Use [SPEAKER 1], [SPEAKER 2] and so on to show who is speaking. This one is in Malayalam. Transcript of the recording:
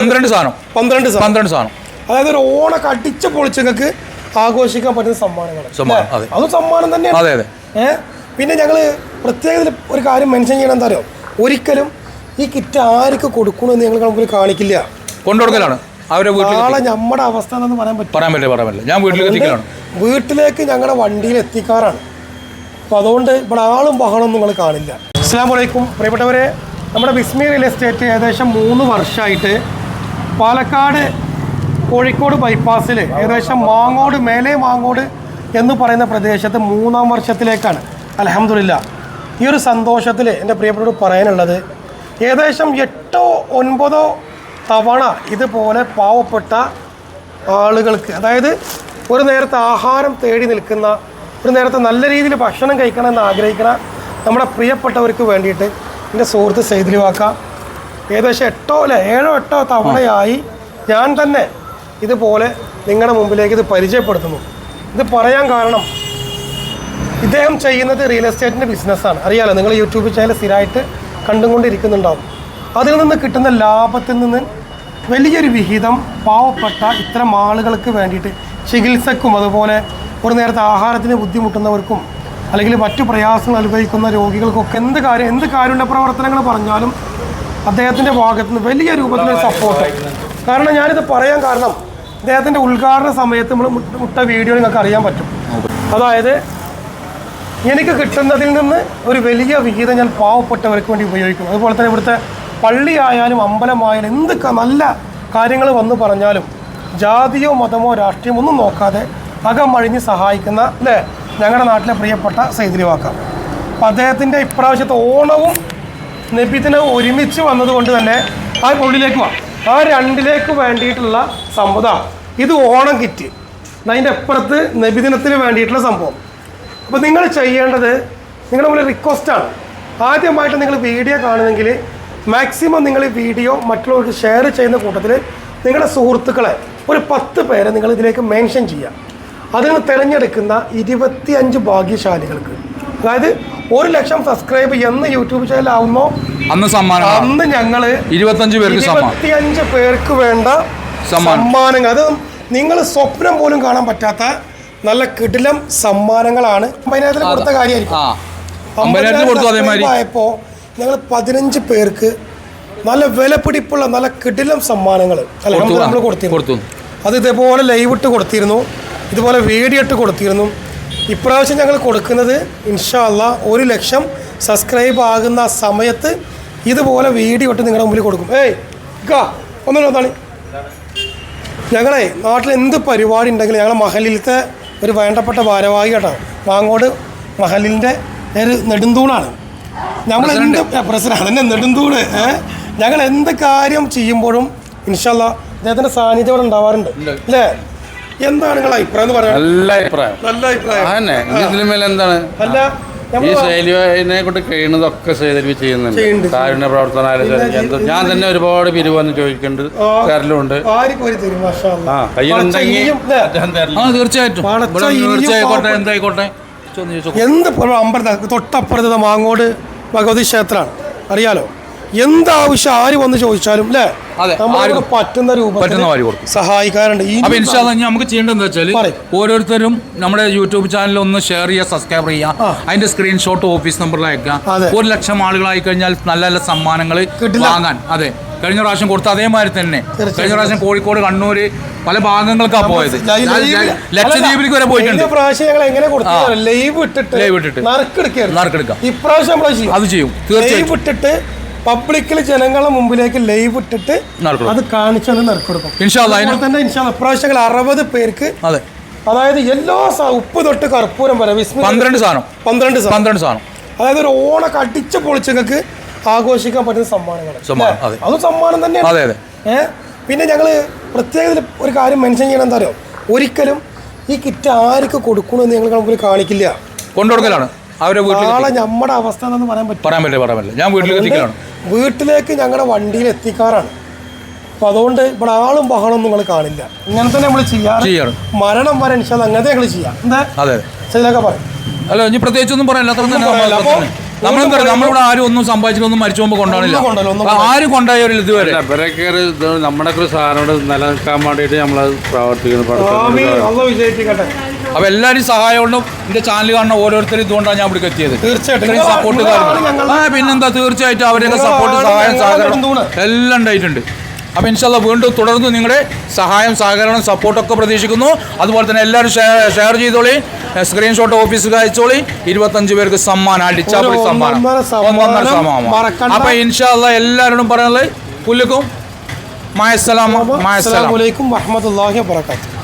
[SPEAKER 1] പന്ത്രണ്ട് സാധനം.
[SPEAKER 2] പന്ത്രണ്ട് സാധനം.
[SPEAKER 1] പന്ത്രണ്ട് സാധനം.
[SPEAKER 2] അതായത് ഒരു ഓണൊക്കെ അടിച്ച പൊളിച്ചങ്ങൾക്ക് ആഘോഷിക്കാൻ പറ്റുന്ന സമ്മാനങ്ങൾ.
[SPEAKER 1] സമ്മാനം, അതെ.
[SPEAKER 2] അതും സമ്മാനം തന്നെ
[SPEAKER 1] അതെ അതെ.
[SPEAKER 2] ഏഹ് പിന്നെ ഞങ്ങൾ പ്രത്യേകത ഒരു കാര്യം മെൻഷൻ ചെയ്യണം എന്താ അറിയോ? ഒരിക്കലും ഈ കിറ്റ് ആർക്ക് കൊടുക്കണമെന്ന് ഞങ്ങൾ നമുക്ക് കാണിക്കില്ല.
[SPEAKER 1] കൊണ്ടുകൊടുക്കലാണ് അവരെ
[SPEAKER 2] നാളെ നമ്മുടെ അവസ്ഥ എന്ന് പറയാൻ പറ്റും
[SPEAKER 1] പറയാൻ പറ്റില്ല പറയാൻ പറ്റില്ല. ഞാൻ വീട്ടിലേക്ക് എത്തിക്കലാണ്.
[SPEAKER 2] വീട്ടിലേക്ക് ഞങ്ങളുടെ വണ്ടിയിൽ എത്തിക്കാറാണ്. അപ്പോൾ അതുകൊണ്ട് ഇവിടെ ആളും ബഹളവും നിങ്ങൾ കാണില്ല. അസ്സാം വലൈക്കും പ്രിയപ്പെട്ടവരെ നമ്മുടെ ബിസ്മി റിയൽ എസ്റ്റേറ്റ് ഏകദേശം മൂന്ന് വർഷമായിട്ട് പാലക്കാട് കോഴിക്കോട് ബൈപ്പാസിൽ ഏകദേശം മാങ്ങോട് മേലെ മാങ്ങോട് എന്ന് പറയുന്ന പ്രദേശത്ത് മൂന്നാം വർഷത്തിലേക്കാണ്. അലഹമില്ല ഈ ഒരു സന്തോഷത്തിൽ എന്റെ പ്രിയപ്പെട്ടവരോട് പറയാനുള്ളത് ഏകദേശം എട്ടോ ഒൻപതോ തവണ ഇതുപോലെ പാവപ്പെട്ട ആളുകൾക്ക് അതായത് ഒരു നേരത്തെ ആഹാരം തേടി നിൽക്കുന്ന ഒരു നേരത്തെ നല്ല രീതിയിൽ ഭക്ഷണം കഴിക്കണമെന്ന് ആഗ്രഹിക്കുന്ന നമ്മുടെ പ്രിയപ്പെട്ടവർക്ക് വേണ്ടിയിട്ട് എന്റെ സുഹൃത്ത് സൈദിലി വാക്ക ഏകദേശം എട്ടോ അല്ലെ? ഏഴോ എട്ടോ തവണയായി ഞാൻ തന്നെ ഇതുപോലെ നിങ്ങളുടെ മുമ്പിലേക്ക് ഇത് പരിചയപ്പെടുത്തുന്നു. ഇത് പറയാൻ കാരണം ഇദ്ദേഹം ചെയ്യുന്നത് റിയൽ എസ്റ്റേറ്റിന്റെ ബിസിനസ്സാണ് അറിയാലോ നിങ്ങൾ യൂട്യൂബ് ചാനൽ സ്ഥിരമായിട്ട് കണ്ടുകൊണ്ടിരിക്കുന്നുണ്ടാവും. അതിൽ നിന്ന് കിട്ടുന്ന ലാഭത്തിൽ നിന്ന് വലിയൊരു വിഹിതം പാവപ്പെട്ട ഇത്തരം ആളുകൾക്ക് വേണ്ടിയിട്ട് ചികിത്സക്കും അതുപോലെ ഒരു നേരത്തെ ആഹാരത്തിന് ബുദ്ധിമുട്ടുന്നവർക്കും അല്ലെങ്കിൽ മറ്റു പ്രയാസങ്ങൾ അനുഭവിക്കുന്ന രോഗികൾക്കൊക്കെ എന്ത് കാര്യം എന്ത് കാരുണ്യ പ്രവർത്തനങ്ങൾ പറഞ്ഞാലും അദ്ദേഹത്തിന്റെ ഭാഗത്ത് നിന്ന് വലിയ രൂപത്തിലൊരു സപ്പോർട്ട് കാരണം ഞാനിത് പറയാൻ കാരണം അദ്ദേഹത്തിന്റെ ഉദ്ഘാടന സമയത്ത് നമ്മൾ മുട്ട വീഡിയോ നിങ്ങൾക്ക് അറിയാൻ പറ്റും. അതായത് എനിക്ക് കിട്ടുന്നതിൽ നിന്ന് ഒരു വലിയ വിഹിതം ഞാൻ പാവപ്പെട്ടവർക്ക് വേണ്ടി ഉപയോഗിക്കും അതുപോലെ തന്നെ ഇവിടുത്തെ പള്ളിയായാലും അമ്പലമായാലും എന്ത് നല്ല കാര്യങ്ങൾ വന്നു പറഞ്ഞാലും ജാതിയോ മതമോ രാഷ്ട്രീയമോ ഒന്നും നോക്കാതെ അകമഴിഞ്ഞ് സഹായിക്കുന്ന അല്ലേ? ഞങ്ങളുടെ നാട്ടിലെ പ്രിയപ്പെട്ട സൈദ്രിവാക്ക വാക്കാം അപ്പം അദ്ദേഹത്തിന്റെ ഇപ്രാവശ്യത്തെ ഓണവും നബിദിനവും ഒരുമിച്ച് വന്നതുകൊണ്ട് തന്നെ ആ ഉള്ളിലേക്ക് വാ. ആ രണ്ടിലേക്ക് വേണ്ടിയിട്ടുള്ള സംഭവം ഇത്. ഓണം കിറ്റ്. അതിന്റെ അപ്പുറത്ത് നബിദിനത്തിന് വേണ്ടിയിട്ടുള്ള സംഭവം. അപ്പോൾ നിങ്ങൾ ചെയ്യേണ്ടത് നിങ്ങളുടെ മുന്നിൽ റിക്വസ്റ്റാണ് ആദ്യമായിട്ട് നിങ്ങൾ വീഡിയോ കാണുന്നെങ്കിൽ മാക്സിമം നിങ്ങൾ വീഡിയോ മറ്റുള്ളവർക്ക് ഷെയർ ചെയ്യുന്ന കൂട്ടത്തിൽ നിങ്ങളുടെ സുഹൃത്തുക്കളെ ഒരു പത്ത് പേരെ നിങ്ങൾ ഇതിലേക്ക് മെൻഷൻ ചെയ്യുക. അതിൽ നിന്ന് തിരഞ്ഞെടുക്കുന്ന ഇരുപത്തിയഞ്ച് ഭാഗ്യശാലികൾക്ക്. അതായത് ഒരു ലക്ഷം സബ്സ്ക്രൈബ് എന്ന് യൂട്യൂബ് ചാനൽ ആവുമ്പോൾ
[SPEAKER 1] അന്ന് സമ്മാനം
[SPEAKER 2] അന്ന് ഞങ്ങൾ
[SPEAKER 1] ഇരുപത്തഞ്ച് പേർക്ക്
[SPEAKER 2] ഇരുപത്തിയഞ്ച് പേർക്ക് വേണ്ട
[SPEAKER 1] സമ്മാനം.
[SPEAKER 2] സമ്മാനങ്ങൾ. അത് നിങ്ങൾ സ്വപ്നം പോലും കാണാൻ പറ്റാത്ത നല്ല കിടിലം സമ്മാനങ്ങളാണ്. അമ്പതിനായിരത്തിന് കൊടുത്ത കാര്യമായിരിക്കും. ആയപ്പോ ഞങ്ങൾ പതിനഞ്ച് പേർക്ക് നല്ല വിലപിടിപ്പുള്ള നല്ല കിടിലം സമ്മാനങ്ങൾ നമ്മൾ കൊടുത്തിരുന്നു.
[SPEAKER 1] കൊടുത്തു.
[SPEAKER 2] അത് ഇതേപോലെ ലൈവ് ഇട്ട് കൊടുത്തിരുന്നു. ഇതുപോലെ വീഡിയോ ഇട്ട് കൊടുത്തിരുന്നു. ഇപ്രാവശ്യം ഞങ്ങൾ കൊടുക്കുന്നത് ഇൻഷാല്ല ഒരു ലക്ഷം സബ്സ്ക്രൈബ് ആകുന്ന സമയത്ത് ഇതുപോലെ വീഡിയോ ഇട്ട് നിങ്ങളുടെ മുമ്പിൽ കൊടുക്കും. ഏയ് ഇക്കാ ഒന്നും ഒന്നാണ്. ഞങ്ങളെ നാട്ടിൽ എന്ത് പരിപാടി ഉണ്ടെങ്കിൽ ഞങ്ങളെ മഹലിലത്തെ ഒരു വേണ്ടപ്പെട്ട ഭാരവാഹി കേട്ടോ മാങ്ങോട് മഹലിന്റെ ഒരു നെടുന്തൂണാണ്. നമ്മൾ എന്ത് പ്രസിഡന്റ് അതന്നെ നെടുന്തൂണ് ഏഹ് ഞങ്ങൾ എന്ത് കാര്യം ചെയ്യുമ്പോഴും ഇൻഷല്ല അദ്ദേഹത്തിന്റെ സാന്നിധ്യം അവിടെ ഉണ്ടാവാറുണ്ട്. അല്ലേ? എന്താണ് നിങ്ങളുടെ അഭിപ്രായം എന്ന് പറയാം
[SPEAKER 3] നല്ല അഭിപ്രായം.
[SPEAKER 2] നല്ല അഭിപ്രായം.
[SPEAKER 3] അതന്നെ. ഇതിന് മേലെ എന്താണ്?
[SPEAKER 2] അല്ല
[SPEAKER 3] ഈ ശൈലിനെ കൊണ്ട് കഴിയുന്നതൊക്കെ ശൈലി ചെയ്യുന്നുണ്ട്. കാരുണ്യ പ്രവർത്തനം ഞാൻ തന്നെ ഒരുപാട് പിരിവെന്ന് ചോദിക്കുന്നുണ്ട്. തരലുണ്ട്. ആ. കയ്യിലുണ്ടെങ്കിൽ.
[SPEAKER 1] ആ തീർച്ചയായിട്ടും. തീർച്ചയായിക്കോട്ടെ എന്തായിക്കോട്ടെ?
[SPEAKER 2] എന്ത് ഇപ്പോൾ അമ്പലത്തിൽ തൊട്ടപ്പുറത്ത് മാങ്ങോട് ഭഗവതി ക്ഷേത്രമാണ്. അറിയാലോ? എന്താവശ്യം? ആര് വന്ന് ചോദിച്ചാലും അല്ലേ
[SPEAKER 1] ആര്
[SPEAKER 2] പറ്റുന്ന രൂപത്തിൽ. സഹായിക്കാറുണ്ട്.
[SPEAKER 1] അപ്പൊ ഇൻഷാല്ല നമുക്ക് വെച്ചാൽ ഓരോരുത്തരും നമ്മുടെ യൂട്യൂബ് ചാനൽ ഒന്ന് ഷെയർ ചെയ്യുക സബ്സ്ക്രൈബ് ചെയ്യുക. അതിന്റെ സ്ക്രീൻഷോട്ട് ഓഫീസ് നമ്പറിൽ അയക്കുക. ഒരു ലക്ഷം ആളുകളായി കഴിഞ്ഞാൽ നല്ല നല്ല സമ്മാനങ്ങൾ വാങ്ങാൻ. അതെ. കഴിഞ്ഞ പ്രാവശ്യം കൊടുത്ത അതേമാതിരി തന്നെ.
[SPEAKER 2] തീർച്ചയായും.
[SPEAKER 1] കഴിഞ്ഞ പ്രാവശ്യം കോഴിക്കോട് കണ്ണൂര് പല ഭാഗങ്ങൾക്കാണ് പോയത്. ലക്ഷദ്വീപിലേക്ക് വരെ പോയിട്ടുണ്ട്.
[SPEAKER 2] കഴിഞ്ഞ പ്രാവശ്യം ഞങ്ങൾ എങ്ങനെ ലൈവ് ഇട്ടിട്ട്
[SPEAKER 1] ലൈവ് ഇട്ടിട്ട്.
[SPEAKER 2] ഇപ്രാവശ്യം
[SPEAKER 1] അത് ചെയ്യും.
[SPEAKER 2] ഇട്ടിട്ട് പബ്ലിക്കിൽ ജനങ്ങളുടെ മുമ്പിലേക്ക് ലൈവ് ഇട്ടിട്ട് അത് കാണിച്ചു നറുക്കെടുക്കും തന്നെ ഇപ്രാവശ്യങ്ങൾ അറുപത് പേർക്ക്
[SPEAKER 1] അതെ.
[SPEAKER 2] അതായത് എല്ലാ ഉപ്പ് തൊട്ട് കർപ്പൂരം വരെ
[SPEAKER 1] പന്ത്രണ്ട് സാധനം.
[SPEAKER 2] പന്ത്രണ്ട്
[SPEAKER 1] പന്ത്രണ്ട് സാധനം.
[SPEAKER 2] അതായത് ഒരു ഓണൊക്കെ അടിച്ച പൊളിച്ചങ്ങൾക്ക് ആഘോഷിക്കാൻ പറ്റുന്ന സമ്മാനങ്ങൾ.
[SPEAKER 1] അത്.
[SPEAKER 2] സമ്മാനം തന്നെയാണ്.
[SPEAKER 1] അതെ അതെ.
[SPEAKER 2] പിന്നെ ഞങ്ങൾ പ്രത്യേകത ഒരു കാര്യം മെൻഷൻ ചെയ്യണം എന്താ അറിയോ? ഒരിക്കലും ഈ കിറ്റ് ആർക്ക് കൊടുക്കണമെന്ന് ഞങ്ങൾ മുമ്പിൽ കാണിക്കില്ല.
[SPEAKER 1] കൊണ്ടുകൊടുക്കലാണ് അവരെ വീട്ടിൽ
[SPEAKER 2] നമ്മുടെ അവസ്ഥ എന്ന് പറയാൻ പറ്റും
[SPEAKER 1] പറയാൻ പറ്റില്ല പറയാൻ പറ്റില്ല. ഞാൻ വീട്ടിലേക്ക് എത്തിക്കലാണ്
[SPEAKER 2] വീട്ടിലേക്ക് ഞങ്ങളുടെ വണ്ടിയിൽ എത്തിക്കാറാണ്. അപ്പൊ അതുകൊണ്ട് ഇവിടെ ആളും ബഹളവും നിങ്ങൾ കാണില്ല. ഇങ്ങനെ തന്നെ നമ്മൾ ചെയ്യാറ്. മരണം വരെ ഇൻഷാൽ അങ്ങനത്തെ ഞങ്ങൾ ചെയ്യാം. എന്താ?
[SPEAKER 1] അതെ.
[SPEAKER 2] ചിലൊക്കെ പറയും
[SPEAKER 1] അല്ല ഇനി പ്രത്യേകിച്ചൊന്നും പറയാനില്ല അത്ര നമ്മളെന്താ പറയുക നമ്മളിവിടെ ആരും ഒന്നും സമ്പാദിച്ചിട്ടൊന്നും മരിച്ചു പോകുമ്പോൾ കൊണ്ടാണില്ല ആരും കൊണ്ടായവരില്ല ഇതുവരെ
[SPEAKER 3] ഇവരൊക്കെ നമ്മുടെ ഒരു സാധനം നിലനിൽക്കാൻ വേണ്ടിയിട്ട് നമ്മൾ പ്രവർത്തിക്കുന്നു
[SPEAKER 1] അപ്പൊ എല്ലാവരും സഹായം കൊണ്ടും എന്റെ ചാനൽ കാണുന്ന ഓരോരുത്തരും ഇതുകൊണ്ടാണ് ഞാൻ ഇവിടേക്ക് എത്തിയത്.
[SPEAKER 2] തീർച്ചയായിട്ടും.
[SPEAKER 1] സപ്പോർട്ട്
[SPEAKER 2] കാര്യങ്ങൾ
[SPEAKER 1] ആ പിന്നെന്താ? തീർച്ചയായിട്ടും അവരെയൊക്കെ സപ്പോർട്ട് സഹായം സഹകരണം. എല്ലാം ഉണ്ടായിട്ടുണ്ട്. അപ്പോൾ ഇൻഷാല്ല വീണ്ടും തുടർന്ന് നിങ്ങളുടെ സഹായം സഹകരണം സപ്പോർട്ടൊക്കെ പ്രതീക്ഷിക്കുന്നു. അതുപോലെ തന്നെ എല്ലാവരും ഷെയർ ചെയ്തോളി. സ്ക്രീൻഷോട്ട് ഓഫീസിൽ അയച്ചോളി. ഇരുപത്തഞ്ച് പേർക്ക് സമ്മാനം
[SPEAKER 2] അടിച്ചാൽ
[SPEAKER 1] സമ്മാനം.
[SPEAKER 2] ഒന്നൊന്നര സമ്മാനം
[SPEAKER 1] അപ്പോൾ ഇൻഷാല്ല എല്ലാവരോടും പറയാനുള്ളത് പുല്ലുക്കും. മായസ്സലാം
[SPEAKER 2] മായസ്സലാം അലൈക്കും വറഹ്മത്തുള്ളാഹി വബറകാതുഹു.